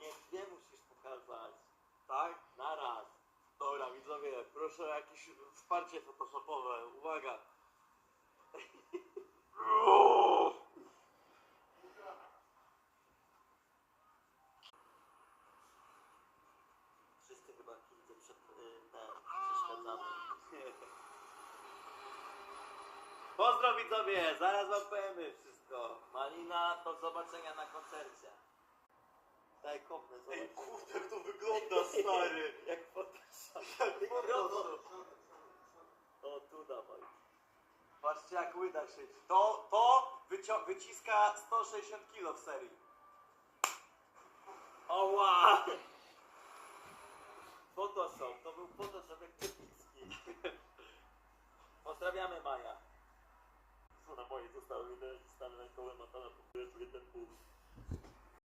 nie, nie musisz pokazać. Tak? Na raz. Dobra, widzowie, proszę o jakieś wsparcie photoshopowe. Uwaga. Wszyscy chyba widzę przed, y, ten, przeszkadzamy. Pozdro widzowie, zaraz wam powiemy wszystko. Malina, do zobaczenia na koncercie. Daj kopnę, zobacz. Ej, kurde, jak to wygląda, stary. Jak Photoshop. Jak Mikrofon. O, tu dawaj. Patrzcie jak łyda siedzi. To, to wycio- wyciska 160 kg w serii. Oła! Photoshop, to był Photoshop jak Kepicki. Pozdrawiamy Maja. Co na moje zostały